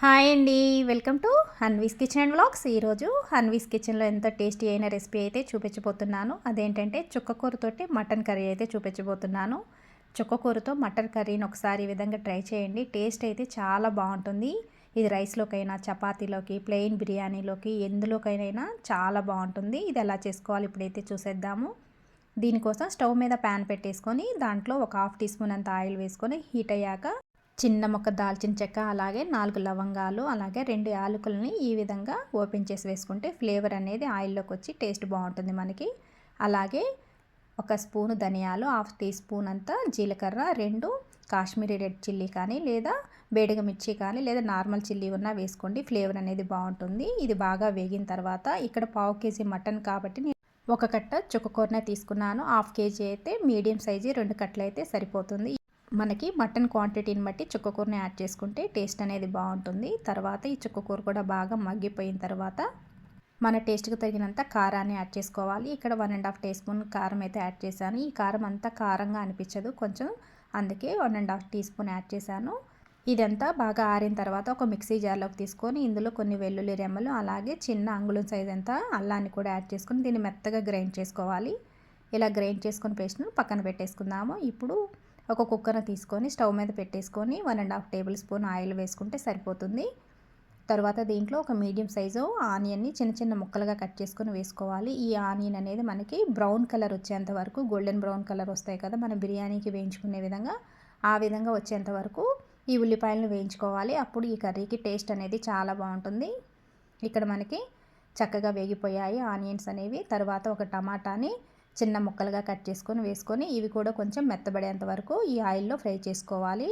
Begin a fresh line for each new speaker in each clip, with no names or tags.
Hi అండి. Welcome to Hanvi's kitchen and vlogs. ఈరోజు హన్వీస్ కిచెన్లో ఎంత టేస్టీ అయిన రెసిపీ అయితే చూపించబోతున్నాను. అదేంటంటే చుక్కకూరతోటి మటన్ కర్రీ అయితే చూపించబోతున్నాను. చుక్కకూరతో మటన్ కర్రీని ఒకసారి ఈ విధంగా ట్రై చేయండి. టేస్ట్ అయితే చాలా బాగుంటుంది. ఇది రైస్లోకైనా చపాతీలోకి ప్లెయిన్ బిర్యానీలోకి ఎందులోకైనా చాలా బాగుంటుంది. ఇది ఎలా చేసుకోవాలి ఇప్పుడైతే చూసేద్దాము. దీనికోసం స్టవ్ మీద ప్యాన్ పెట్టేసుకొని దాంట్లో ఒక హాఫ్ టీ స్పూన్ అంత ఆయిల్ వేసుకొని హీట్ అయ్యాక చిన్న మొక్క దాల్చిన చెక్క అలాగే నాలుగు లవంగాలు అలాగే రెండు యాలకులని ఈ విధంగా ఓపెన్ చేసి వేసుకుంటే ఫ్లేవర్ అనేది ఆయిల్లోకి వచ్చి టేస్ట్ బాగుంటుంది మనకి. అలాగే ఒక స్పూను ధనియాలు హాఫ్ టీ స్పూన్ అంతా జీలకర్ర రెండు కాశ్మీరీ రెడ్ చిల్లీ కానీ లేదా బేడగ మిర్చి కానీ లేదా నార్మల్ చిల్లీ ఉన్నా వేసుకోండి ఫ్లేవర్ అనేది బాగుంటుంది. ఇది బాగా వేగిన తర్వాత ఇక్కడ పావు కేజీ మటన్ కాబట్టి ఒక కట్ట చుక్కకూరనే తీసుకున్నాను. హాఫ్ కేజీ అయితే మీడియం సైజు రెండు కట్టలు అయితే సరిపోతుంది. మనకి మటన్ క్వాంటిటీని బట్టి చుక్కకూరని యాడ్ చేసుకుంటే టేస్ట్ అనేది బాగుంటుంది. తర్వాత ఈ చుక్కకూర కూడా బాగా మగ్గిపోయిన తర్వాత మన టేస్ట్కి తగినంత కారాన్ని యాడ్ చేసుకోవాలి. ఇక్కడ one and half teaspoon కారం అయితే యాడ్ చేశాను. ఈ కారం అంతా కారంగా అనిపించదు కొంచెం అందుకే one and half teaspoon add చేశాను. ఇదంతా బాగా ఆరిన తర్వాత ఒక మిక్సీ జార్లోకి తీసుకొని ఇందులో కొన్ని వెల్లుల్లి రెమ్మలు అలాగే చిన్న అంగుళం సైజ్ అంతా అల్లాన్ని కూడా యాడ్ చేసుకొని దీన్ని మెత్తగా గ్రైండ్ చేసుకోవాలి. ఇలా గ్రైండ్ చేసుకుని పేస్ట్ను పక్కన పెట్టేసుకుందాము. ఇప్పుడు ఒక కుక్కర్ని తీసుకొని స్టవ్ మీద పెట్టేసుకొని one and half tablespoon oil వేసుకుంటే సరిపోతుంది. తర్వాత దీంట్లో ఒక మీడియం సైజు ఆనియన్ని చిన్న చిన్న ముక్కలుగా కట్ చేసుకొని వేసుకోవాలి. ఈ ఆనియన్ అనేది మనకి బ్రౌన్ కలర్ వచ్చేంత వరకు గోల్డెన్ బ్రౌన్ కలర్ వస్తాయి కదా మనం బిర్యానీకి వేయించుకునే విధంగా ఆ విధంగా వచ్చేంత వరకు ఈ ఉల్లిపాయలను వేయించుకోవాలి. అప్పుడు ఈ కర్రీకి టేస్ట్ అనేది చాలా బాగుంటుంది. ఇక్కడ మనకి చక్కగా వేగిపోయాయి ఆనియన్స్ అనేవి. తర్వాత ఒక టమాటాని చిన్న ముక్కలుగా కట్ చేసుకొని వేసుకొని ఇవి కూడా కొంచెం మెత్తబడేంత వరకు ఈ ఆయిల్లో ఫ్రై చేసుకోవాలి.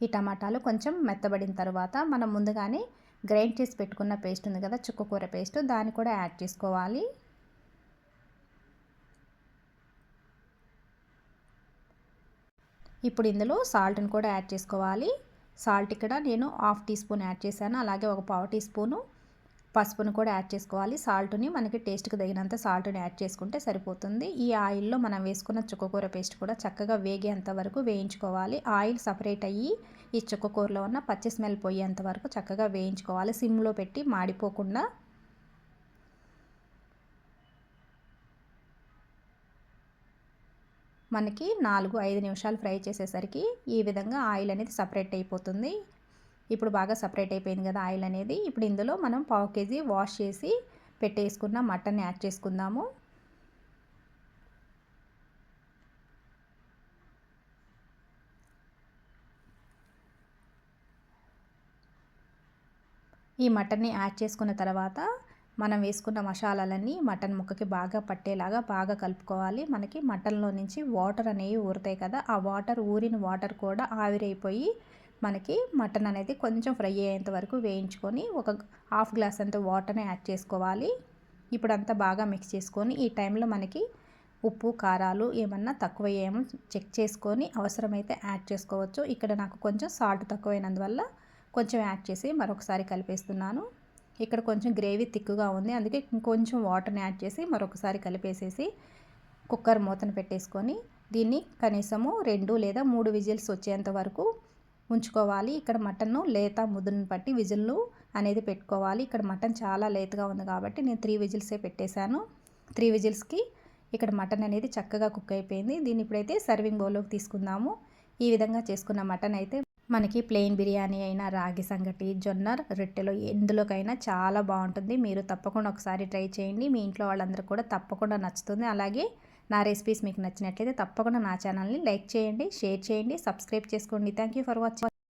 ఈ టమాటాలు కొంచెం మెత్తబడిన తర్వాత మనం ముందుగానే గ్రైండ్ చేసి పెట్టుకున్న పేస్ట్ ఉంది కదా చుక్కకూర పేస్ట్ దాన్ని కూడా యాడ్ చేసుకోవాలి. ఇప్పుడు ఇందులో సాల్ట్ని కూడా యాడ్ చేసుకోవాలి. సాల్ట్ ఇక్కడ నేను హాఫ్ టీ స్పూన్ యాడ్ చేశాను అలాగే ఒక పావు టీ స్పూను పసుపును కూడా యాడ్ చేసుకోవాలి. సాల్ట్ని మనకి టేస్ట్కి తగినంత సాల్ట్ని యాడ్ చేసుకుంటే సరిపోతుంది. ఈ ఆయిల్లో మనం వేసుకున్న చుక్కకూర పేస్ట్ కూడా చక్కగా వేగేంత వరకు వేయించుకోవాలి. ఆయిల్ సపరేట్ అయ్యి ఈ చుక్కకూరలో ఉన్న పచ్చి స్మెల్ పోయేంత వరకు చక్కగా వేయించుకోవాలి. సిమ్లో పెట్టి మాడిపోకుండా మనకి నాలుగు ఐదు నిమిషాలు ఫ్రై చేసేసరికి ఈ విధంగా ఆయిల్ అనేది సపరేట్ అయిపోతుంది. ఇప్పుడు బాగా సపరేట్ అయిపోయింది కదా ఆయిల్ అనేది. ఇప్పుడు ఇందులో మనం పావు కేజీ వాష్ చేసి పెట్టేసుకున్న మటన్ యాడ్ చేసుకుందాము. ఈ మటన్ని యాడ్ చేసుకున్న తర్వాత మనం వేసుకున్న మసాలాలన్నీ మటన్ ముక్కకి బాగా పట్టేలాగా బాగా కలుపుకోవాలి. మనకి మటన్లో నుంచి వాటర్ అనేవి ఊరుతాయి కదా ఆ వాటర్ ఊరిన వాటర్ కూడా ఆవిరైపోయి మనకి మటన్ అనేది కొంచెం ఫ్రై అయ్యేంత వరకు వేయించుకొని ఒక హాఫ్ గ్లాస్ అంత వాటర్ని యాడ్ చేసుకోవాలి. ఇప్పుడు అంతా బాగా మిక్స్ చేసుకొని ఈ టైంలో మనకి ఉప్పు కారాలు ఏమన్నా తక్కువ ఏమో చెక్ చేసుకొని అవసరమైతే యాడ్ చేసుకోవచ్చు. ఇక్కడ నాకు కొంచెం సాల్ట్ తక్కువైనందువల్ల కొంచెం యాడ్ చేసి మరొకసారి కలిపేస్తున్నాను. ఇక్కడ కొంచెం గ్రేవీ తిక్కుగా ఉంది. అందుకే ఇంకొంచెం వాటర్ని యాడ్ చేసి మరొకసారి కలిపేసేసి కుక్కర్ మూతను పెట్టేసుకొని దీన్ని కనీసము రెండు లేదా మూడు విజిల్స్ వచ్చేంత వరకు ఉంచుకోవాలి. ఇక్కడ మటన్ను లేత ముదును పట్టి విజిల్లు అనేది పెట్టుకోవాలి. ఇక్కడ మటన్ చాలా లేతగా ఉంది కాబట్టి నేను త్రీ విజిల్సే పెట్టేశాను. త్రీ విజిల్స్కి ఇక్కడ మటన్ అనేది చక్కగా కుక్ అయిపోయింది. దీన్ని ఇప్పుడైతే సర్వింగ్ బౌల్లోకి తీసుకుందాము. ఈ విధంగా చేసుకున్న మటన్ అయితే మనకి ప్లెయిన్ బిర్యానీ అయినా రాగి సంగటి జొన్న రొట్టెలు ఎందులోకైనా చాలా బాగుంటుంది. మీరు తప్పకుండా ఒకసారి ట్రై చేయండి. మీ ఇంట్లో వాళ్ళందరూ కూడా తప్పకుండా నచ్చుతుంది. అలాగే నా రెసిపీస్ మీకు నచ్చినట్లయితే తప్పకుండా నా ఛానల్ని లైక్ చేయండి షేర్ చేయండి సబ్స్క్రైబ్ చేసుకోండి. Thank for watching